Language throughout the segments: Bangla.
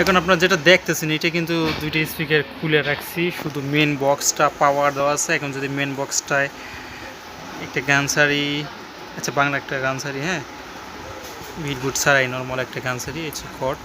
এখন আপনারা যেটা দেখতেছেন, এটা কিন্তু দুইটা স্পিকার খুলে রাখছি। শুধু মেন বক্সটা পাওয়ার দেওয়া আছে। এখন যদি মেন বক্সটায় একটা গান সারি আচ্ছা বাংলা একটা গান সারি হ্যাঁ? বিটবুট ছাড়াই নর্মাল একটা গান সারি, এই কট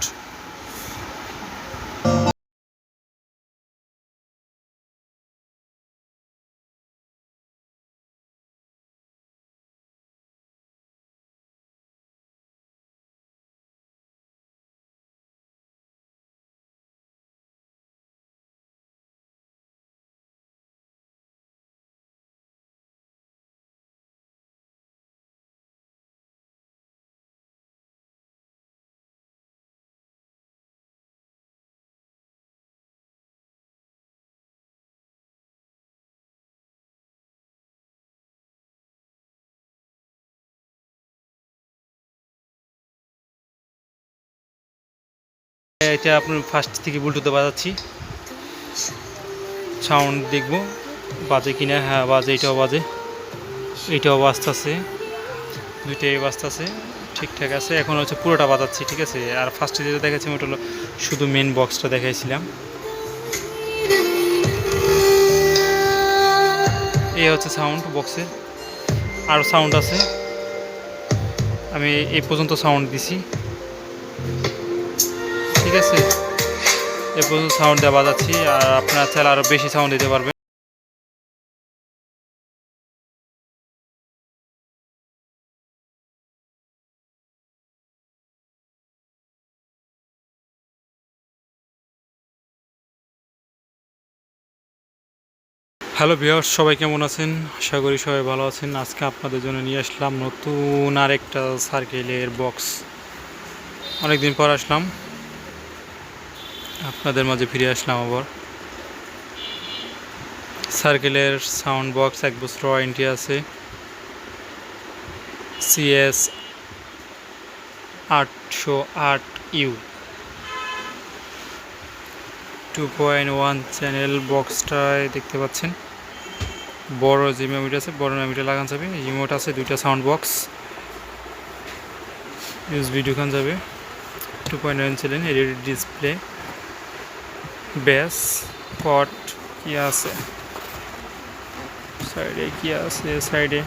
এটা আপনার ফার্স্ট থেকে বুলটুতে বাজাচ্ছি। সাউন্ড দেখব, বাজে কিনা হ্যাঁ বাজে, এটাও বাজে। এটাও বাজতেছে, দুইটাই বাজতেছে, ঠিকঠাক আছে। এখন হচ্ছে পুরোটা বাজাচ্ছি, ঠিক আছে? আর ফার্স্টে যেটা দেখাচ্ছি ওটা হলো শুধু মেন বক্সটা দেখাইছিলাম। এই হচ্ছে সাউন্ড বক্সের আরও সাউন্ড আছে। আমি এই পর্যন্ত সাউন্ড দিছি। ঠিক আছে? এ পর্যন্ত সাউন্ড দেওয়া বাজাচ্ছি, আর আপনার চাইলে আরও বেশি সাউন্ড দিতে পারবেন। হ্যালো বিহার সবাই কেমন আছেন? আশা করি সবাই ভালো আছেন। আজকে আপনাদের জন্য নিয়ে আসলাম নতুন আরেকটা সার্কেলের বক্স অনেকদিন পর আসলাম। আপনাদের মাঝে ফিরে আসলাম আবার। সার্কেলের সাউন্ড বক্স, এক বছর ওয়ারেন্টি আছে। সিএস আটশো আট U. Two point one channel বক্সটায় দেখতে পাচ্ছেন। বড় যে মেমোরি আছে, বড় মেমোরি লাগান যাবে। রিমোট আছে, দুইটা সাউন্ড বক্স। ইউএসবি ঢুকান যাবে। Two point one channel, LED display. ব্যাস কট কি আছে? সাইডে কি আছে? সাইডে।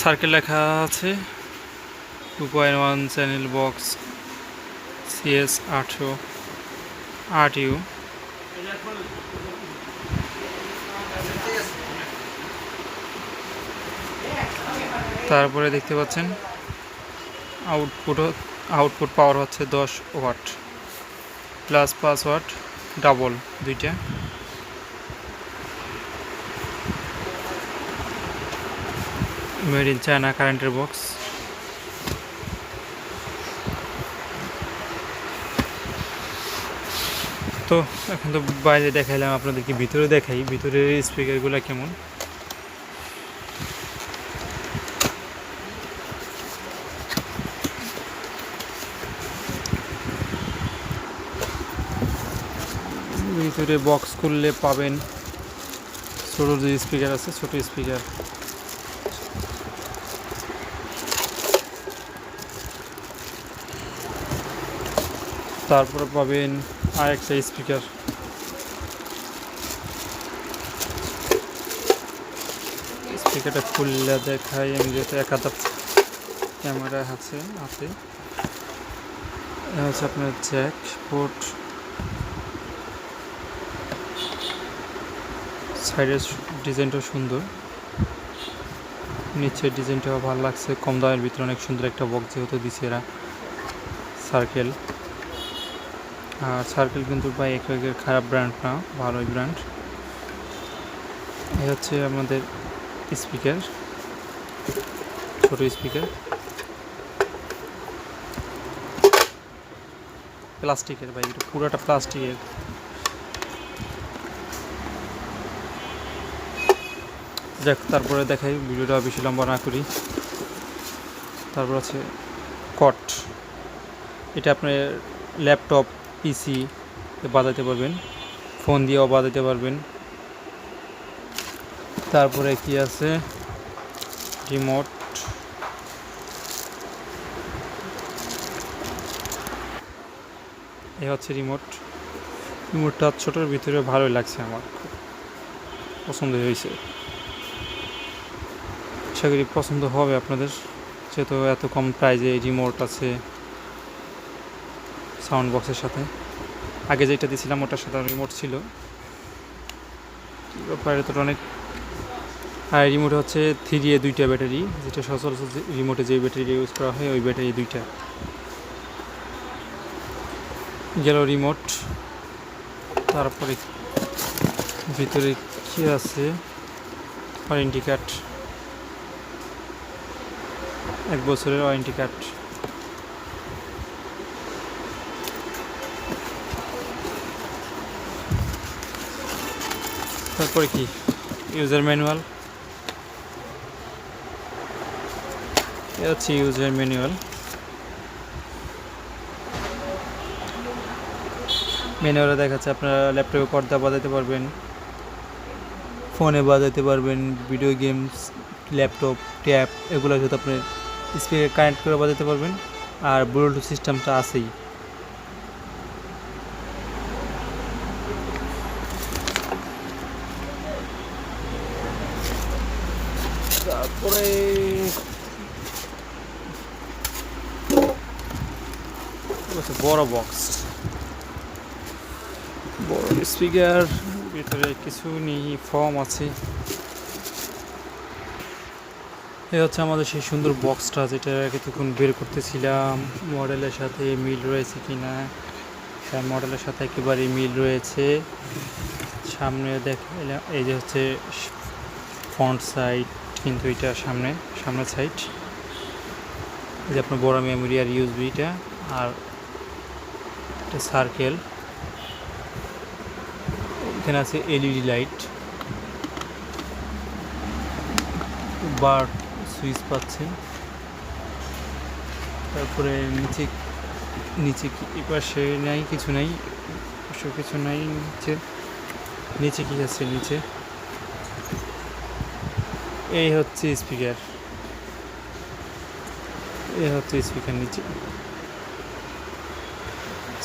সার্কেল লেখা আছে। Two point one channel box, CS আটশো আট ইউ। তারপরে দেখতে পাচ্ছেন আউটপুট আউটপুট পাওয়ার হচ্ছে দশ ওয়াট প্লাস পাঁচ ওয়াট ডাবল দুইটা মেড ইন চায়না কারেন্টের বক্স তো, এখন তো বাইরে দেখাইলাম, আপনাদেরকে ভিতরে দেখাই। ভিতরের স্পিকারগুলো কেমন? ভিতরে বক্স করলে পাবেন। ছোটো যে স্পিকার আছে, ছোট স্পিকার তারপরে পাবেন আর একটা স্পিকার স্পিকারটা খুললে দেখাই, আমি যেহেতু এক হাতে ক্যামেরা আছে, হাতে। হচ্ছে আপনার জ্যাক পোর্ট সাইডের ডিজাইনটাও সুন্দর। নিচের ডিজাইনটাও ভালো লাগছে। কম দামের ভিতরে অনেক সুন্দর একটা বক্স যেহেতু দিছে এরা। সার্কেল আর সার্কেল কিন্তু বা এক খারাপ ব্র্যান্ড না, ভালোই ব্র্যান্ড এ হচ্ছে আমাদের স্পিকার ছোট স্পিকার প্লাস্টিকের ভাই, এটা পুরোটা প্লাস্টিকের যাক, তারপরে দেখাই, ভিডিওটা বেশি লম্বা না করি। তারপর আছে কট। এটা আপনার ল্যাপটপ, পিসি বাজাতে পারবেন। ফোন দিয়েও বাজাতে পারবেন। তারপরে কি আছে? রিমোট। এ হচ্ছে রিমোট। রিমোটটা ছোটোর ভিতরে ভালোই লাগছে আমার। খুব পছন্দ হয়েছে। আশা করি পছন্দ হবে আপনাদের। যেহেতু এত কম প্রাইজে রিমোট আছে সাউন্ড বক্সের সাথে। আগে যেটা দিয়েছিলাম ওটার সাথে রিমোট ছিল। ব্যাপারে তো অনেক আর রিমোট হচ্ছে থ্রি এ দুইটা ব্যাটারি যেটা সচরাচর রিমোটে যে ব্যাটারি ইউজ করা হয়, ওই ব্যাটারি দুইটা। গেল রিমোট তারপরে ভিতরে কি আছে? ওয়ারেন্টি কার্ড এক বছরের ওয়ারেন্টি কার্ড তারপরে কি? ইউজার ম্যানুয়াল এ হচ্ছে ইউজার ম্যানুয়াল ম্যানুয়ালে দেখাচ্ছে আপনারা ল্যাপটপে পর্দা বাজাতে পারবেন ফোনে বাজাতে পারবেন ভিডিও গেমস ল্যাপটপ ট্যাব এগুলো যেহেতু আপনি স্পিকার কানেক্ট করে বাজাতে পারবেন। আর ব্লুটুথ সিস্টেমটা আছেই। তারপরে বড় বক্স বড় স্পিকার ভিতরে কিছু নেই ফর্ম আছে। এ হচ্ছে আমাদের সেই সুন্দর বক্সটা যেটা কিছুক্ষণ বের করতেছিলাম। মডেলের সাথে মিল রয়েছে কিনা হ্যাঁ মডেলের সাথে একেবারে মিল রয়েছে। সামনে দেখ এই যে হচ্ছে ফ্রন্ট সাইড কিন্তু এটা সামনে, সামনের সাইড যে আপনার বড় মেমোরি আর ইউএসবিটা আর একটা সার্কেল এখানে আছে এলইডি লাইট বার সুইচ পাচ্ছেন। তারপরে নিচে নিচে পাশে নাই, কিছু নাই, পাশে কিছু নাই, নিচে নিচে কি আছে, নিচে? এই হচ্ছে স্পিকার। এই হচ্ছে স্পিকার নিচে।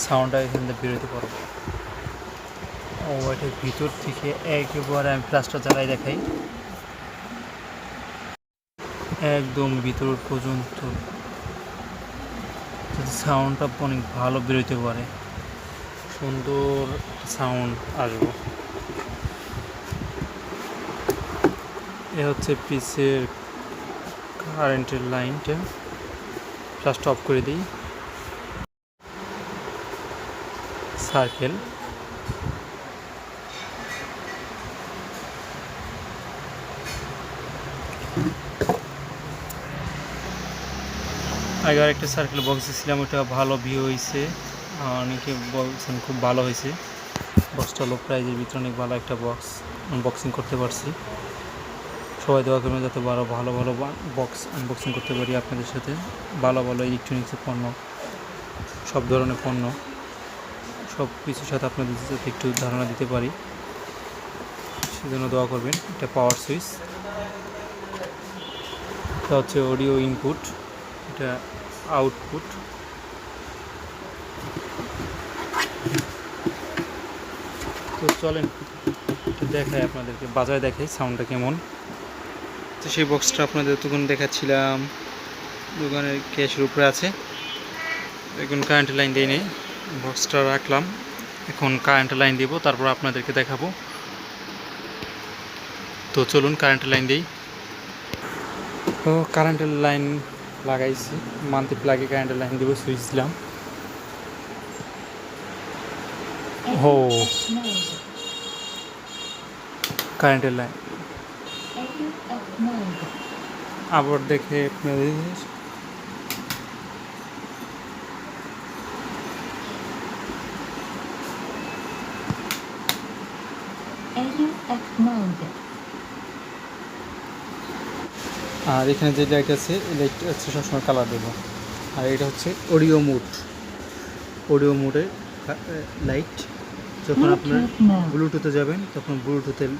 সাউন্ডটা এখান থেকে বেরোতে পারব ও এটার ভিতর থেকে একেবারে আমি প্লাসটা জ্বালাই দেখাই। একদম ভিতর পর্যন্ত। সাউন্ডটা অনেক ভালো বেরোতে পারে। সুন্দর সাউন্ড আসব। এ হচ্ছে পিসের কারেন্টের লাইনটা জাস্ট অফ করে দিই। সার্কেল আগে একটা সার্কেল বক্স দিয়েছিলাম ওটা ভালো ভিউ হয়েছে অনেকে বলছেন খুব ভালো হয়েছে বক্সটা লো প্রাইজের ভিতরে অনেক ভালো একটা বক্স আনবক্সিং করতে পারছি। সবাই দোয়া করবেন যাতে ভালো ভালো ভালো বক্স আনবক্সিং করতে পারি আপনাদের সাথে। ভালো ভালো ইলেকট্রনিক্সের পণ্য, সব ধরনের পণ্য, সব কিছুর সাথে আপনাদের যাতে একটু ধারণা দিতে পারি। সেজন্য দোয়া করবেন, এটা পাওয়ার সুইচ এটা হচ্ছে অডিও ইনপুট এটা আউটপুট তো চলেন দেখাই আপনাদেরকে বাজায় দেখাই সাউন্ডটা কেমন। তো সেই বক্সটা আপনাদের তখন দেখাচ্ছিলাম দোকানের ক্যাশের উপরে আছে। এখন কারেন্টের লাইন দিয়ে নেই বক্সটা রাখলাম। এখন কারেন্ট লাইন দিব, তারপর আপনাদেরকে দেখাবো। তো চলুন কারেন্টের লাইন দিই। তো কারেন্টের লাইন লাগাইছি। মান্থলি প্লাগে কারেন্টের লাইন দিব সুইচ দিলাম। ও। কারেন্টের লাইন আবার দেখে আপনাদের AUX আর এখানে যে লাইট আছে এই লাইট হচ্ছে সবসময় কালার দেবো। আর এটা হচ্ছে অডিও মুড অডিও মুডের লাইট যখন আপনার ব্লুটুথে যাবেন তখন ব্লুটুথের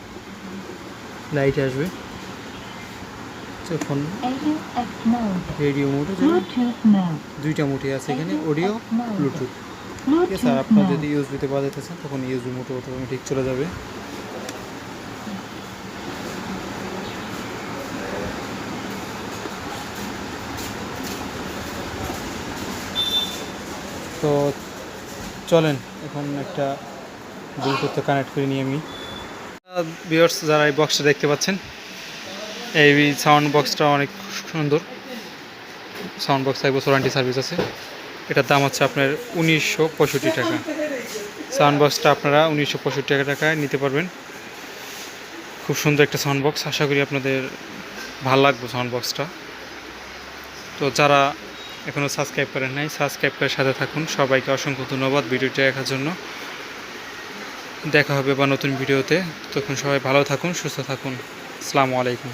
লাইট আসবে। যখন রেডিও মোডে দুইটা মোটে আছে এখানে অডিও ব্লুটুথ ঠিক আছে আর আপনার যদি mode. ইউএসবিতে বাজাইতেছেন তখন ইউএসবি মোটো অটোমেটিক চলে যাবে। তো চলেন, এখন একটা ব্লুটুথে কানেক্ট করে নিই আমি। ভিউয়ার্স যারা এই বক্সটা দেখতে পাচ্ছেন, এই সাউন্ড বক্সটা অনেক সুন্দর। সাউন্ড বক্স এক বছর ওয়ারেন্টি সার্ভিস আছে। এটার দাম হচ্ছে আপনার উনিশশো পঁয়ষট্টি টাকা। সাউন্ড বক্সটা আপনারা উনিশশো পঁয়ষট্টি টাকা টাকায় নিতে পারবেন। খুব সুন্দর একটা সাউন্ড বক্স আশা করি আপনাদের ভালো লাগবে সাউন্ড বক্সটা তো যারা এখনও সাবস্ক্রাইব করেন নাই সাবস্ক্রাইব করে সাথে থাকুন। সবাইকে অসংখ্য ধন্যবাদ ভিডিওটি দেখার জন্য। দেখা হবে বা নতুন ভিডিওতে। তখন সবাই ভালো থাকুন, সুস্থ থাকুন। আসসালামু আলাইকুম।